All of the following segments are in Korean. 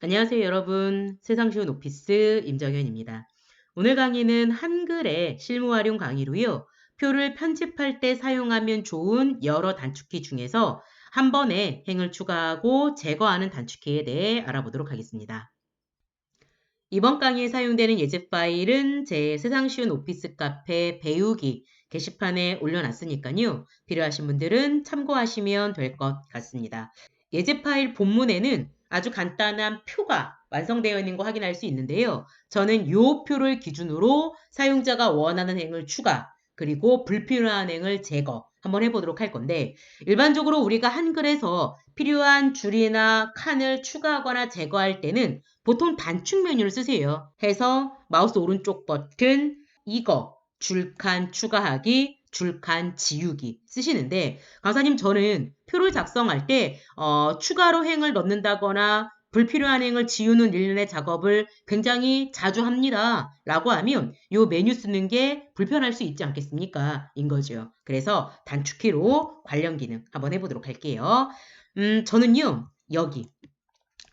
안녕하세요, 여러분. 세상 쉬운 오피스 임정현입니다. 오늘 강의는 한글의 실무 활용 강의로요. 표를 편집할 때 사용하면 좋은 여러 단축키 중에서 한 번에 행을 추가하고 제거하는 단축키에 대해 알아보도록 하겠습니다. 이번 강의에 사용되는 예제 파일은 제 세상 쉬운 오피스 카페 배우기 게시판에 올려놨으니까요. 필요하신 분들은 참고하시면 될 것 같습니다. 예제 파일 본문에는 아주 간단한 표가 완성되어 있는 거 확인할 수 있는데요. 저는 이 표를 기준으로 사용자가 원하는 행을 추가, 그리고 불필요한 행을 제거 한번 해보도록 할 건데 일반적으로 우리가 한글에서 필요한 줄이나 칸을 추가하거나 제거할 때는 보통 단축 메뉴를 쓰세요. 해서 마우스 오른쪽 버튼 이거 줄칸 추가하기 줄칸 지우기 쓰시는데 강사님 저는 표를 작성할 때 어, 추가로 행을 넣는다거나 불필요한 행을 지우는 일련의 작업을 굉장히 자주 합니다. 라고 하면 이 메뉴 쓰는 게 불편할 수 있지 않겠습니까? 인 거죠. 그래서 단축키로 관련 기능 한번 해보도록 할게요. 음, 저는요, 여기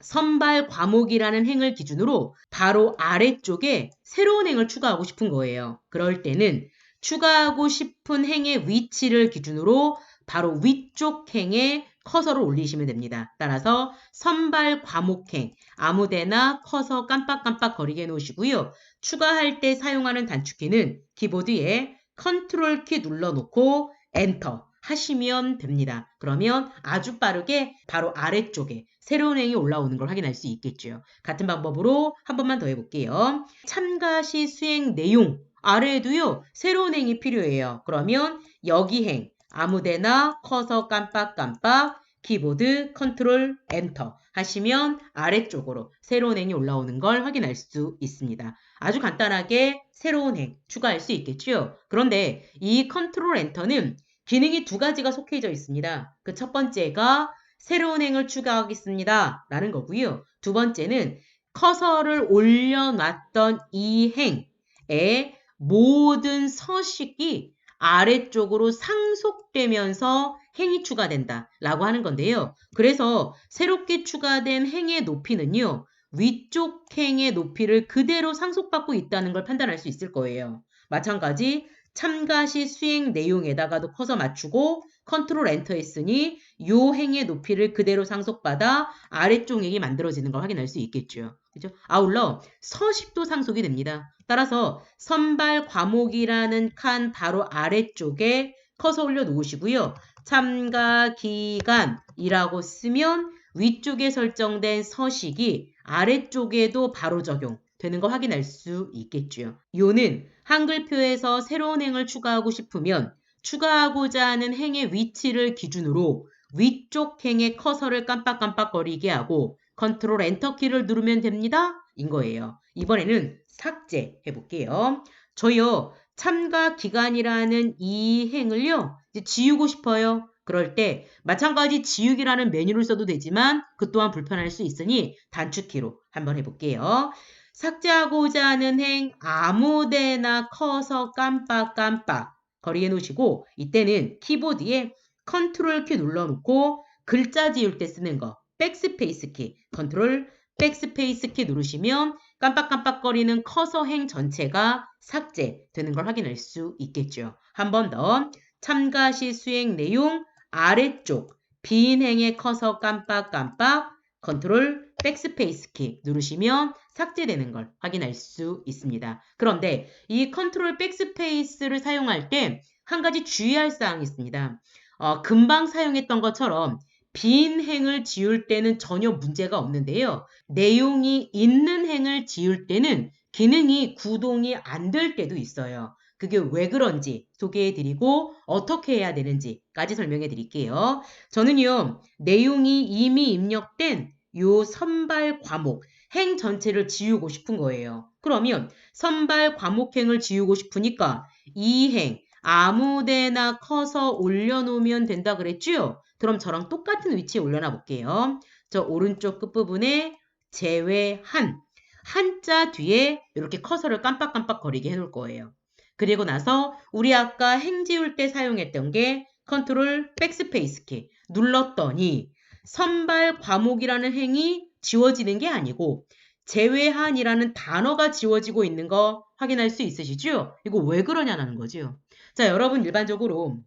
선발 과목이라는 행을 기준으로 바로 아래쪽에 새로운 행을 추가하고 싶은 거예요. 그럴 때는 추가하고 싶은 행의 위치를 기준으로 바로 위쪽 행에 커서를 올리시면 됩니다. 따라서 선발 과목행 아무데나 커서 깜빡깜빡 거리게 해 놓으시고요. 추가할 때 사용하는 단축키는 키보드에 컨트롤 키 눌러놓고 엔터 하시면 됩니다. 그러면 아주 빠르게 바로 아래쪽에 새로운 행이 올라오는 걸 확인할 수 있겠죠. 같은 방법으로 한 번만 더 해볼게요. 참가 시 수행 내용 아래에도요 새로운 행이 필요해요. 그러면 여기 행 아무데나 커서 깜빡깜빡 키보드 컨트롤 엔터 하시면 아래쪽으로 새로운 행이 올라오는 걸 확인할 수 있습니다. 아주 간단하게 새로운 행 추가할 수 있겠죠. 그런데 이 컨트롤 엔터는 기능이 두 가지가 속해져 있습니다. 그 첫 번째가 새로운 행을 추가하겠습니다. 라는 거고요. 두 번째는 커서를 올려놨던 이 행에 모든 서식이 아래쪽으로 상속되면서 행이 추가된다 라고 하는 건데요. 그래서 새롭게 추가된 행의 높이는요. 위쪽 행의 높이를 그대로 상속받고 있다는 걸 판단할 수 있을 거예요. 마찬가지 참가 시 수행 내용에다가도 커서 맞추고 컨트롤 엔터 했으니 요 행의 높이를 그대로 상속받아 아래쪽 행이 만들어지는 걸 확인할 수 있겠죠. 그죠? 아울러 서식도 상속이 됩니다. 따라서 선발 과목이라는 칸 바로 아래쪽에 커서 올려 놓으시고요. 참가 기간이라고 쓰면 위쪽에 설정된 서식이 아래쪽에도 바로 적용되는 거 확인할 수 있겠죠. 요는 한글표에서 새로운 행을 추가하고 싶으면 추가하고자 하는 행의 위치를 기준으로 위쪽 행의 커서를 깜빡깜빡거리게 하고 컨트롤 엔터 키를 누르면 됩니다. 인 거예요. 이번에는 삭제 해볼게요. 저요, 참가 기간이라는 이 행을요, 지우고 싶어요. 그럴 때 마찬가지 지우기라는 메뉴를 써도 되지만 그 또한 불편할 수 있으니 단축키로 한번 해볼게요. 삭제하고자 하는 행 아무데나 커서 깜빡깜빡 거리해 놓으시고 이때는 키보드에 컨트롤 키 눌러놓고 글자 지울 때 쓰는 거 백스페이스 키 컨트롤 백스페이스 키 누르시면 깜빡깜빡거리는 커서 행 전체가 삭제되는 걸 확인할 수 있겠죠. 한 번 더 참가 시 수행 내용 아래쪽 빈 행의 커서 깜빡깜빡 컨트롤 백스페이스 키 누르시면 삭제되는 걸 확인할 수 있습니다. 그런데 이 컨트롤 백스페이스를 사용할 때 한 가지 주의할 사항이 있습니다. 어, 금방 사용했던 것처럼 빈 행을 지울 때는 전혀 문제가 없는데요. 내용이 있는 행을 지울 때는 기능이 구동이 안 될 때도 있어요. 그게 왜 그런지 소개해 드리고 어떻게 해야 되는지까지 설명해 드릴게요. 저는요, 내용이 이미 입력된 요 선발 과목, 행 전체를 지우고 싶은 거예요. 그러면 선발 과목행을 지우고 싶으니까 이 행 아무데나 커서 올려놓으면 된다 그랬죠? 그럼 저랑 똑같은 위치에 올려놔 볼게요. 저 오른쪽 끝부분에 제외한 한자 뒤에 이렇게 커서를 깜빡깜빡 거리게 해놓을 거예요. 그리고 나서 우리 아까 행 지울 때 사용했던 게 컨트롤 백스페이스 키 눌렀더니 선발 과목이라는 행이 지워지는 게 아니고 제외한이라는 단어가 지워지고 있는 거 확인할 수 있으시죠? 이거 왜 그러냐는 거죠. 자, 여러분 일반적으로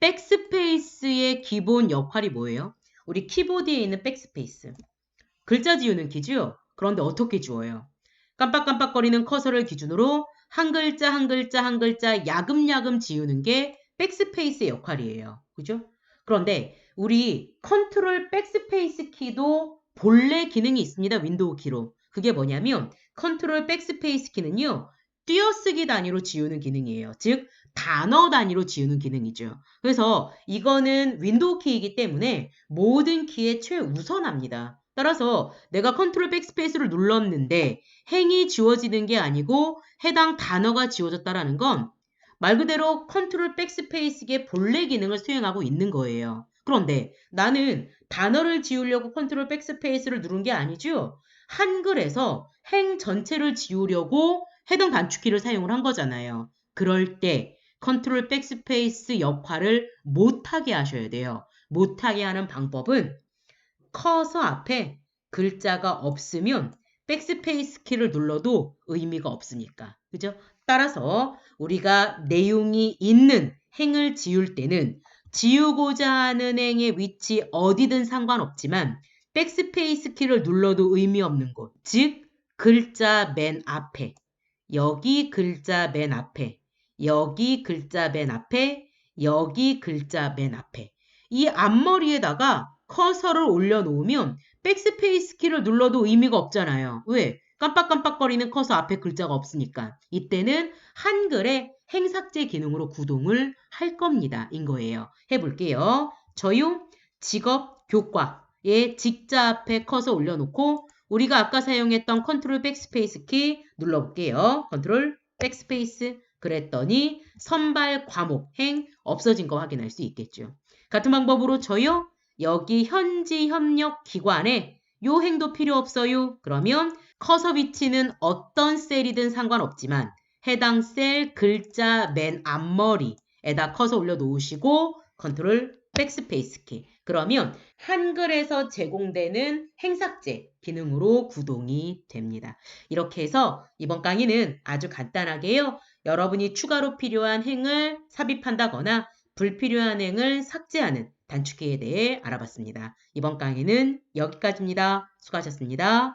백스페이스의 기본 역할이 뭐예요? 우리 키보드에 있는 백스페이스. 글자 지우는 키죠? 그런데 어떻게 지워요? 깜빡깜빡거리는 커서를 기준으로 한 글자 한 글자 한 글자 야금야금 지우는 게 백스페이스의 역할이에요. 그죠? 그런데 우리 컨트롤 백스페이스 키도 본래 기능이 있습니다. 윈도우 키로. 그게 뭐냐면 컨트롤 백스페이스 키는요. 띄어쓰기 단위로 지우는 기능이에요. 즉 단어 단위로 지우는 기능이죠. 그래서 이거는 윈도우 키이기 때문에 모든 키에 최우선합니다. 따라서 내가 컨트롤 백스페이스를 눌렀는데 행이 지워지는 게 아니고 해당 단어가 지워졌다라는 건 말 그대로 컨트롤 백스페이스의 본래 기능을 수행하고 있는 거예요. 그런데 나는 단어를 지우려고 컨트롤 백스페이스를 누른 게 아니죠. 한글에서 행 전체를 지우려고 해당 단축키를 사용을 한 거잖아요. 그럴 때 컨트롤 백스페이스 역할을 못하게 하셔야 돼요. 못하게 하는 방법은 커서 앞에 글자가 없으면 백스페이스 키를 눌러도 의미가 없으니까. 그죠? 따라서 우리가 내용이 있는 행을 지울 때는 지우고자 하는 행의 위치 어디든 상관없지만 백스페이스 키를 눌러도 의미 없는 곳. 즉, 글자 맨 앞에. 여기 글자 맨 앞에. 여기 글자 맨 앞에. 여기 글자 맨 앞에. 이 앞머리에다가 커서를 올려놓으면 백스페이스 키를 눌러도 의미가 없잖아요. 왜? 깜빡깜빡거리는 커서 앞에 글자가 없으니까. 이때는 한글의 행삭제 기능으로 구동을 할 겁니다. 인 거예요. 해볼게요. 저요, 직업, 교과의 직자 앞에 커서 올려놓고 우리가 아까 사용했던 컨트롤 백스페이스 키 눌러볼게요. 컨트롤 백스페이스 그랬더니 선발 과목 행 없어진 거 확인할 수 있겠죠. 같은 방법으로 저요 여기 현지 협력 기관에 요 행도 필요 없어요. 그러면 커서 위치는 어떤 셀이든 상관없지만 해당 셀 글자 맨 앞머리에다 커서 올려 놓으시고 컨트롤 백스페이스 키. 그러면 한글에서 제공되는 행삭제 기능으로 구동이 됩니다. 이렇게 해서 이번 강의는 아주 간단하게요. 여러분이 추가로 필요한 행을 삽입한다거나 불필요한 행을 삭제하는 단축키에 대해 알아봤습니다. 이번 강의는 여기까지입니다. 수고하셨습니다.